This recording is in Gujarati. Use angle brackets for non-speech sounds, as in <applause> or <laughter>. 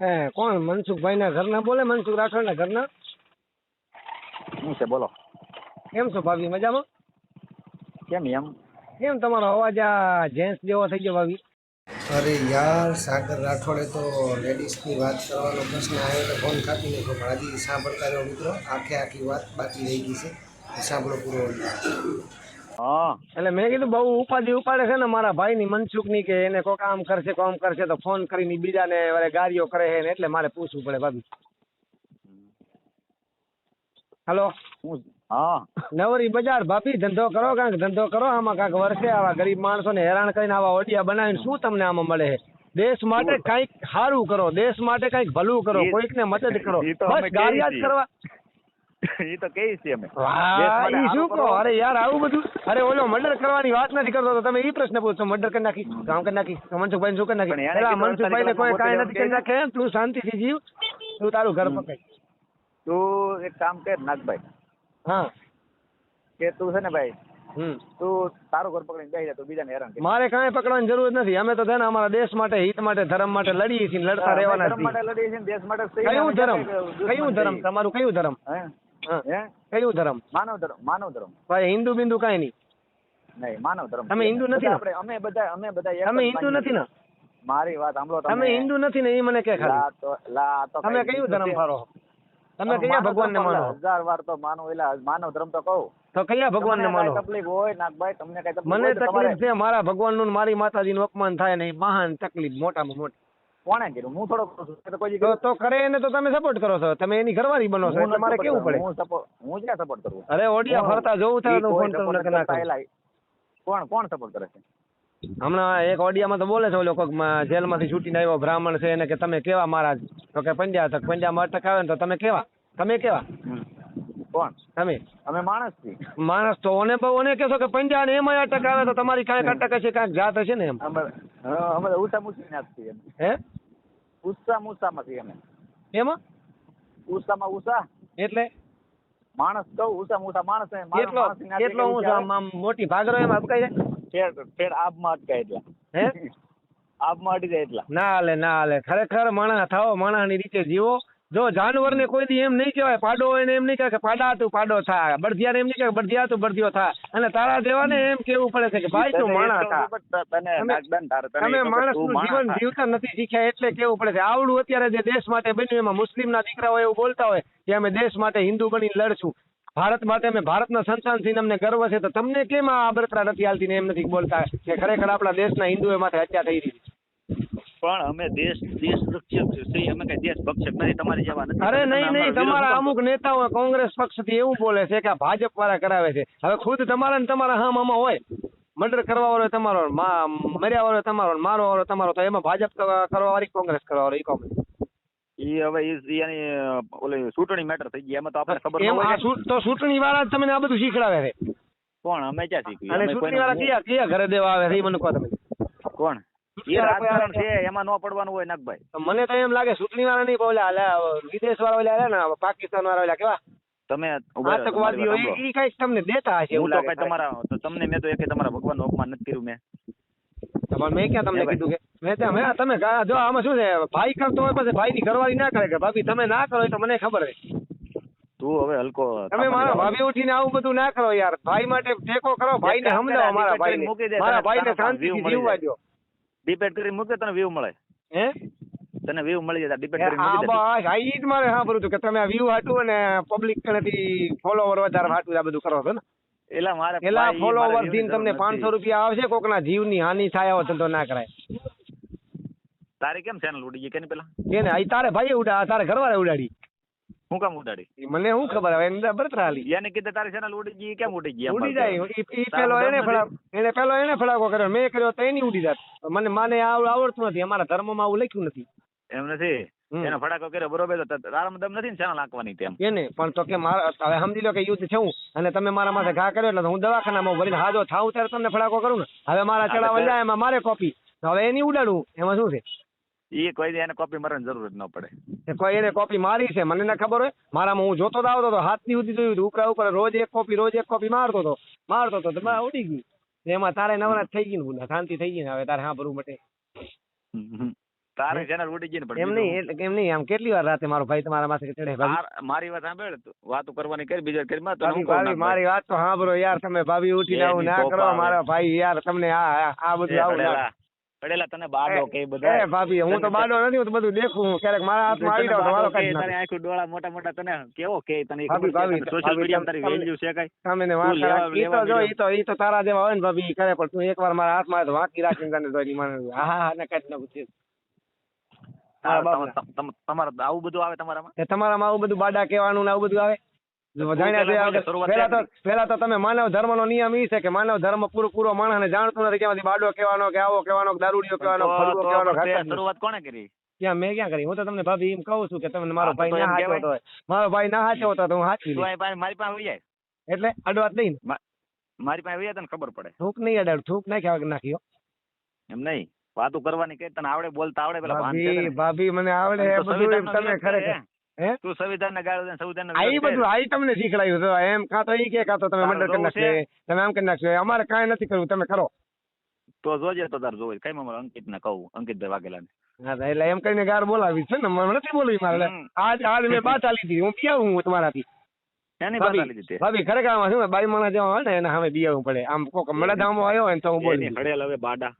એ કોણ? મનસુખભાઈ ના ઘરના બોલે? મનસુખ રાઠોડ ના ઘરના? શું છે બોલો. કેમ છો ભાભી? મજામાં? કેમ એમ? કેમ તમારો અવાજ આ જેન્ટ્સ જેવો થઈ ગયો ભાભી? અરે યાર સાગર રાઠોડે તો લેડીઝની વાત કરવાનો પ્રશ્ન આવ્યો તો ફોન કાપી નાખ્યો. પણ હજી સાંભળતા રહ્યો મિત્રો આખે આખી વાત બાકી રહી ગઈ છે. સાંભળો પૂરો હા. એટલે મેં કીધું બહુ ઉપાધિ ઉપાડે છે ને મારા ભાઈ ની મનસુખની કે એને કોક આમ કરશે કોમ કરશે તો ફોન કરીને બીજાને વળી ગાડીઓ કરે છે ને એટલે મારે પૂછવું પડે ભાભી. હાલો? હા નવરી બજાર ભાભી ધંધો કરો કાંક ધંધો કરો આમાં કાંક વર્ષે આવા ગરીબ માણસો ને હેરાન કરીને આવા ઓડિયા બનાવીને શું તમને આમાં મળે છે? દેશ માટે કંઈક સારું કરો દેશ માટે કંઈક ભલું કરો કોઈક ને મદદ કરો. બસ ગાળિયા જ કરવા <laughs> એ તો કહીએ છે અમે. વાહ, શું કહો? અરે યાર આવું બધું? અરે ઓલો મર્ડર કરવાની વાત નથી કરતો તો તમે એ પ્રશ્ન પૂછો. મર્ડર કરી નાખી કામ કરી નાખી મનસુખભાઈ શું કરી નાખી? મનસુખભાઈ ને કોઈ કાંઈ નથી કરી નાખે તું શાંતિથી જીવ તું તારું ઘર પકડ. તું એક કામ કર નાગભાઈ. હા. કે તું છે ને ભાઈ તું તારું ઘર પકડીને બેસી જા તું બીજાને હેરાન મારે કાંઈ પકડવાની જરૂર નથી. અમે તો છે ને અમારા દેશ માટે હિત માટે ધર્મ માટે લડીએ છીએ લડતા રહેવાના ધર્મ માટે છીએ લડીએ છીએ દેશ માટે કયું ધર્મ? કયું ધર્મ? તમારું કયું ધર્મ? હે? કયું ધર્મ? માનવ ધર્મ માનવ ધર્મ. ભાઈ હિન્દુ બિંદુ કાંઈ નહીં. નહીં માનવ ધર્મ. તમે હિન્દુ નથી આપણે અમે બધા અમે બધા તમે હિન્દુ નથી ને? મારી વાત સાંભળો તમે. હિન્દુ નથી ને એ મને કે ખાલી. લા તો લા તો તમે કયું ધર્મ. ફારો તમે કયા ભગવાનને માનો? હજાર વાર તો માનો એલા માનવ ધર્મ તો કહું. તો કયા ભગવાનને માનો? તકલીફ હોય નાગભાઈ તમને કઈ તકલીફ મને તકલીફ છે મારા ભગવાનનું નું મારી માતાજીનું અપમાન થાય ને મહાન તકલીફ મોટામાં મોટી. કોણે કર્યું? હું થોડો કરું છું. તો કોઈ તો તો કરે એને તો તમે સપોર્ટ કરો છો. તમે એની ઘરવાળી બનો છો એટલે મારે કેવું પડે? હું સપોર્ટ હું ક્યાં સપોર્ટ કરું? અરે ઓડિયા ફરતા જોઉં થાય તો ફોન તમને ના કોણ કોણ સપોર્ટ કરે છે? હમણાં એક ઓડિયામાં તો બોલે છે ઓલો કોક જેલમાંથી છૂટીને આવ્યો બ્રાહ્મણ છે એને કે તમે કેવા મહારાજ? તો કે પંડ્યા તો પંડ્યામાં અટક આવે ને તો તમે કેવા? તમે કેવા? કોણ? તમે? અમે માણસ છીએ. માણસ તો ઓને બહુ ઓને કહેશો કે પંજા ને એમાં અટક આવે તો તમારી કાંઈક અટક હશે કાંઈક જાત હશે ને એમ? અમે હા, અમે તો ઉષા મુસી ના જ છીએ. અમે. હે? ઉષા મુસામાં છીએ અમે. એમાં? ઉષામાં ઉષા. એટલે? માણસ કહું ઉષા મુસા માણસ કેટલો કેટલો કેવું આમ મોટી ભાગરો એમ અપકાઈ જાય? ફેર ઠેર આબમાં અટકાય એટલા. હે? <laughs> આબમાં અટી જાય એટલા. ના હાલે ના હાલે ખરેખર માણસ થાઓ માણસની રીતે જીવો. જો જાનવરને કોઈ દી એમ નહીં કહેવાય પાડો હોય ને એમ નહીં કહે કે પાડા તું પાડો થા. બળદિયાને એમ નહીં કહે બળદિયા તું બળદિયો થા. અને તારા દેવાને એમ કેવું પડે છે કે ભાઈ તું માણસ થા. તમે- માણસ જીવન જીવતા નથી શીખ્યા એટલે કેવું પડે છે. આવડું અત્યારે જે દેશ માટે બન્યું એમાં મુસ્લિમ ના દીકરાઓ એવું બોલતા હોય કે અમે દેશ માટે હિન્દુ બનીને લડશું. ભારત માટે અમે ભારતના સંતાન થઈને અમને ગર્વ છે. તો તમને કેમ આ બરતરા નથી હાલતી ને એમ નથી બોલતા કે ખરેખર આપણા દેશના હિન્દુઓ માટે હત્યા થઈ રહી છે? પણ અમે દેશ દેશ રક્ષક છીએ અમે કઈ દેશ ભક્ષક નથી તમારે જવા નથી. અરે નહીં નહીં તમારા અમુક નેતાઓ કોંગ્રેસ પક્ષથી એવું બોલે છે કે ભાજપ વાળા કરાવે છે. હવે ખુદ તમારા ને તમારા હા મામા હોય. મર્ડર કરવા વાળો તમારો મર્યા વાળો તમારો મારો વાળો તમારો. તો એમાં ભાજપ કરવા વાળી કોંગ્રેસ કરવા વાળી કોંગ્રેસ ઈ હવે ઈ ઈ એની ઓલી ચૂંટણી મેટર થઈ ગઈ એમાં તો આપણે ખબર એમ આ તો ચૂંટણી વાળા જ તમને આ બધું શીખડાવે છે. કોણ? અમે ક્યાં શીખ્યું અને ચૂંટણી વાળા કયા કયા ઘરે દેવા આવે છે? એ મને કહો તમે. કોણ? એ રાજકારણ છે એમાં ન પડવાનું હોય નાગભાઈ. મને તો એમ લાગે ચૂંટણી વાળા નહીં પણ વિદેશ વાળા ઓલા ને પાકિસ્તાન વાળા ઓલા કેવા? તમે આતંકવાદીઓ એ કઈ તમને દેતા હશે હું તો કઈ તમારા તો તમને મેં તો એકે તમારા ભગવાનનું અપમાન નથી કર્યું મેં. પણ મેં ક્યાં તમને કીધું કે? મેં ત્યાં મેં તમે જો આમાં શું છે ભાઈ કરતો હોય પછી ભાઈ ની ઘરવાળી ના કરે કે ભાભી તમે ના કરો તો મને ખબર હોય. તું હવે હલકો તમે મારા ભાભી ઉઠીને આવું બધું ના કરો યાર. ભાઈ માટે ટેકો કરો ભાઈ ને સમજાવો મારા ભાઈ મારા ભાઈ ને મળી જીવવા દો ડિપેન્ડ કરી મૂકે તને વ્યૂ મળે. હે? તને વ્યૂ મળી જાય ડિપેન્ડ કરી મૂકી દે. બસ આ ઈ જ મારે સાંભળ્યું હતું કે તમે આ વ્યૂ હાટું અને પબ્લિક કનેથી ફોલોવર વધારે હાટું આ બધું કરો છો ને? એલા મારે એલા ફોલોવર મારે view થી ની તમને જરૂર પાંચસો નથી. રૂપિયા આવશે કોકના જીવની હાનિ થાય આવો ધંધો ના કરાય. તારે કેમ ચેનલ ઉડી ગઈ? કેની પેલા કેને આ તારે ભાઈ ઉડા તારે ઘરવાળે ઉડાડી. હું કામ ઉડાડી? મને શું ખબર હવે એને બરત રાલી એને કીધે તારી ચેનલ ઉડી ગઈ? કેમ ઉડી ગઈ? ઉડી જાય. ઈ પેલો એને મતલબ એને પેલો એને ફડાકો કર્યો. મેં કર્યો તો એની ઉડી જાત. મને માને આવ- આવડતું નથી. અમારા ધર્મમાં આવું લખ્યું નથી. એમ નથી? એનો ફડાકો કર્યો બરોબર. તો તારામાં દમ નથી ને ચેનલ આંકવાની તેમ? એને. પણ તો કે મારા હવે સમજી લો કે યુદ્ધ છે હું અને તમે મારા માથે ઘા કર્યો એટલે હું દવાખાનામાં ભરીને હાજો થાવ ત્યારે તમને ફડાકો કરું ને. હવે મારા ચડાવવા જાય એમાં મારે કોપી. હવે એની ઉડાડું. એમાં શું છે? ઈ કોઈ એને કોપી મારવાની જરૂર જ ન પડે. કોઈ એને કોપી મારી છે મને ના ખબર હોય. મારામાં હું જોતો આવતો હતો હાથની સુધી જોયું ઉપરા ઉપર રોજ એક કોપી રોજ એક કોપી મારતો હતો મારતો હતો તો ઉડી ગયું. એમાં તારે નવરાત થઈ ગઈ ને શાંતિ થઈ ગઈ ને હવે તારે હા ભરવું માટે. તારે ચેનલ ઉડી ગઈ ને પણ એમ નહીં એમ નહીં આમ કેટલી વાર રાતે મારો ભાઈ તમારા માથે ચડે મારી વાત સાંભળ વાતો કરવાની કરી બીજા કરી માં તો ભાભી મારી વાત તો સાંભળો યાર તમે ભાભી ઉઠી એ આવું ના કરો મારા ભાઈ યાર તમને આ આ- બધું એ આવું ના પડેલા તને બાડો કે એ ભાભી હું તો બાડો નથી હું તો બધું દેખું ક્યારેક મારા હાથમાં આવી જાવ તમારો મારો કાઢી તારી નાખો. ડોળા મોટા મોટા તને કેવો કે તને ભાભી, ભાભી, સોશિયલ મીડિયામાં તારી વેલ્યુ છે કઈ? સામે ને વાંક ઈ તો જો ઈ તો ઈ તો તારા જેવા હોય ને ભાભી કરે પણ તું એકવાર મારા હાથમાં આવે તો વાંકી રાખીને તને જોઈ માને હા હા ને કઈ ન પૂછે. તમારા આવું બધું આવે તમારામાં? તમારામાં આવું બધું બાડા કહેવાનું ને આવું બધું આવે? પેલા તો તમે માનવ ધર્મનો નિયમ ઈ છે કે માનવ ધર્મ પૂરો પૂરો માણસને જાણતો નથી કે બાડો કહેવાનો કે આવો કહેવાનો દારૂડિયો કહેવાનો. શરૂઆત કોને કરી? ક્યાં મેં ક્યાં કરી? હું તો તમને ભાભી એમ કહું છું કે તમને મારો ભાઈ ના હાચો હોય મારો ભાઈ ના હાચો હતો તો હું હાચી પાસે મારી પાસે આવી જાય એટલે અડવાત નહીં મારી પાસે આવી જાય તને ખબર પડે. થૂક નહીં અડાડ થૂક નાખ્યા નાખ્યો. એમ નહીં? વાતો કરવાની કઈ તને આવડે બોલતા આવડે પેલા ભાભી ભાભી મને આવડે બધું તમે ખરેખર તું સંવિધાન ગાળો સંવિધાન આ બધું આ તમને શીખડાયું તો એમ કાં તો ઈ કે કાં તો તમે તારું કરી જોવું તમે આમ કરી નાખશો અમારે કાંઈ નથી કરવું તમે કરો તો જોજે તો તાર જોવે કઈ મારે અંકિત ને કહું અંકિતભાઈ વાઘેલા ને હા એટલે એમ કરીને ગાર બોલાવી છે ને મને નથી બોલવી મારે. આજ મેં હું તમારાથી. ભાભી, ખરેખર શું બાઈ માણસ જેવા હોય ને એના સામે બિયાવું પડે. આમ કોક મળે ધામો આવ્યો હોય તો હું બોલી હવે બાડા.